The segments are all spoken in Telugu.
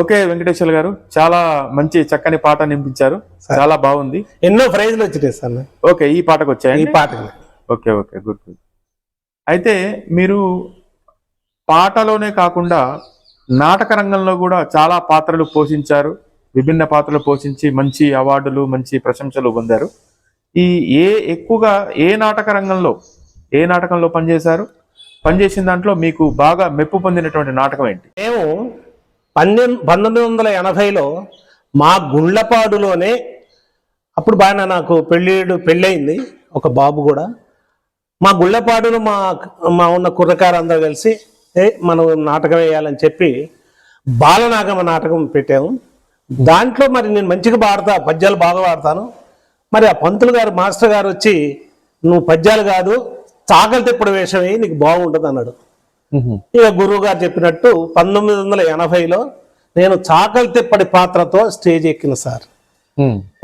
ఓకే వెంకటేశ్వర గారు చాలా మంచి చక్కని పాట నింపించారు. చాలా బాగుంది. ఎన్నో ప్రైజ్లు వచ్చినాయి సార్. ఓకే ఈ పాటకు ఈ వచ్చాయి పాటకి. Okay okay good good. అయితే మీరు పాటలోనే కాకుండా నాటక రంగంలో కూడా చాలా పాత్రలు పోషించారు. విభిన్న పాత్రలు పోషించి మంచి అవార్డులు మంచి ప్రశంసలు పొందారు. ఈ ఏ ఎక్కువగా ఏ నాటక రంగంలో ఏ నాటకంలో పనిచేశారు? పనిచేసిన దాంట్లో మీకు బాగా మెప్పు పొందినటువంటి నాటకం ఏంటి? మేము పన్నెండు పంతొమ్మిది వందల ఎనభైలో మా గుండ్లపాడులోనే అప్పుడు బాగా నాకు పెళ్ళిడు పెళ్ళయింది ఒక బాబు కూడా. మా గుళ్ళపాడులో మా మా ఉన్న కుర్రకారందరూ కలిసి ఏ మనం నాటకం వేయాలని చెప్పి బాలనాగమ నాటకం పెట్టాము. దాంట్లో మరి నేను మంచిగా పాడతా పద్యాలు బాగా పాడతాను. మరి ఆ పంతులు గారు మాస్టర్ గారు వచ్చి నువ్వు పద్యాలు కాదు చాకలి తిప్పుడు వేషం వేయి నీకు బాగుంటుంది అన్నాడు. ఇక గురువు గారు చెప్పినట్టు పంతొమ్మిది వందల ఎనభైలో నేను చాకలి తిప్పటి పాత్రతో స్టేజ్ ఎక్కిన సార్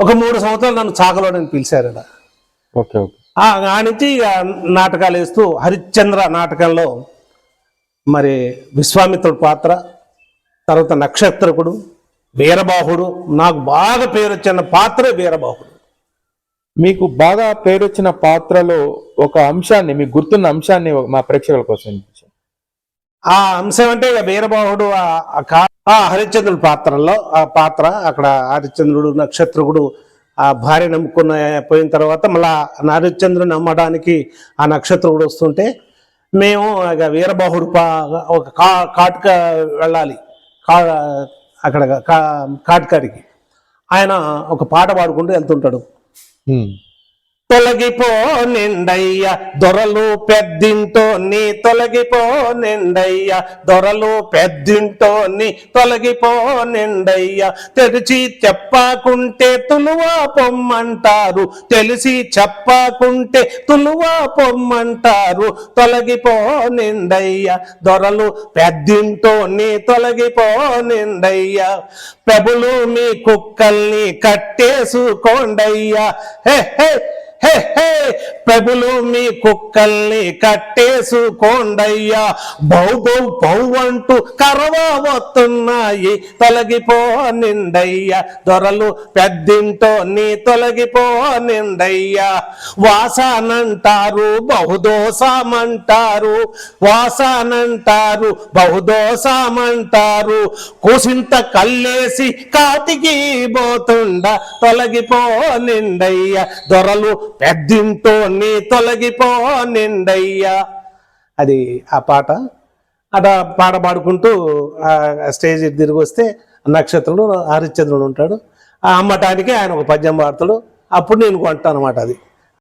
ఒక మూడు సంవత్సరాలు నన్ను చాకలోని పిలిచారు ఈడ. ఓకే ఓకే ఆ నుంచి ఇక నాటకాలు వేస్తూ హరిశ్చంద్ర నాటకంలో మరి విశ్వామిత్రుడు పాత్ర తర్వాత నక్షత్రకుడు వీరబాహుడు నాకు బాగా పేరు వచ్చిన పాత్ర వీరబాహుడు మీకు బాగా పేరు వచ్చిన పాత్రలో ఒక అంశాన్ని మీకు గుర్తున్న అంశాన్ని మా ప్రేక్షకుల కోసం. ఆ అంశం అంటే ఇక వీరబాహుడు ఆ- హరిశ్చంద్రుడు ఆ పాత్రలో ఆ పాత్ర అక్కడ హరిశ్చంద్రుడు నక్షత్రకుడు ఆ భార్య నమ్ముకున్న పోయిన తర్వాత మళ్ళా హరిశ్చంద్రుని నమ్మడానికి ఆ నక్షత్రకుడు వస్తుంటే మేము ఇక వీరబాహుడు పా ఒక కా కాటుక వెళ్ళాలి. కా అక్కడ కా కాటుకాడికి. ఆయన ఒక పాట పాడుకుంటూ వెళ్తుంటాడు. తొలగిపో నిండయ్య దొరలు పెద్దింటో నీ తొలగిపో నిండయ్య దొరలు పెద్దింటో నీ తొలగిపో నిండయ్య తెరిచి చెప్పకుంటే తులువా పొమ్మంటారు తెలిసి చెప్పకుంటే తులువా పొమ్మంటారు తొలగిపో నిండయ్య దొరలు పెద్దింటో నీ తొలగిపో నిండయ్య ప్రభులు మీ కుక్కల్ని కట్టేసుకోండయ్యా. హే హే హే హే ప్రభులు మీ కుక్కల్ని కట్టేసుకోండయ్యా. బౌ బౌ బౌ అంటూ కరవా వస్తున్నాయి తొలగిపో నిండయ్యా. దొరలు పెద్దింటో నీ తొలగిపో నిండయ్యా. వాసానంటారు బహుదోసమంటారు. వాసానంటారు బహుదోసమంటారు. కూసింత కల్లేసి కాటికి పోతుండ తొలగిపో నిండయ్యా. దొరలు పెద్దింటో నీ తొలగిపో నిండయ్యా. అది ఆ పాట. అట పాట పాడుకుంటూ స్టేజ్ తిరిగి వస్తే నక్షత్రుడు హరిశ్చంద్రుడు ఉంటాడు. ఆ అమ్మటానికి ఆయన ఒక పద్యం పాడతాడు అప్పుడు నేను కొంటాను అనమాట అది.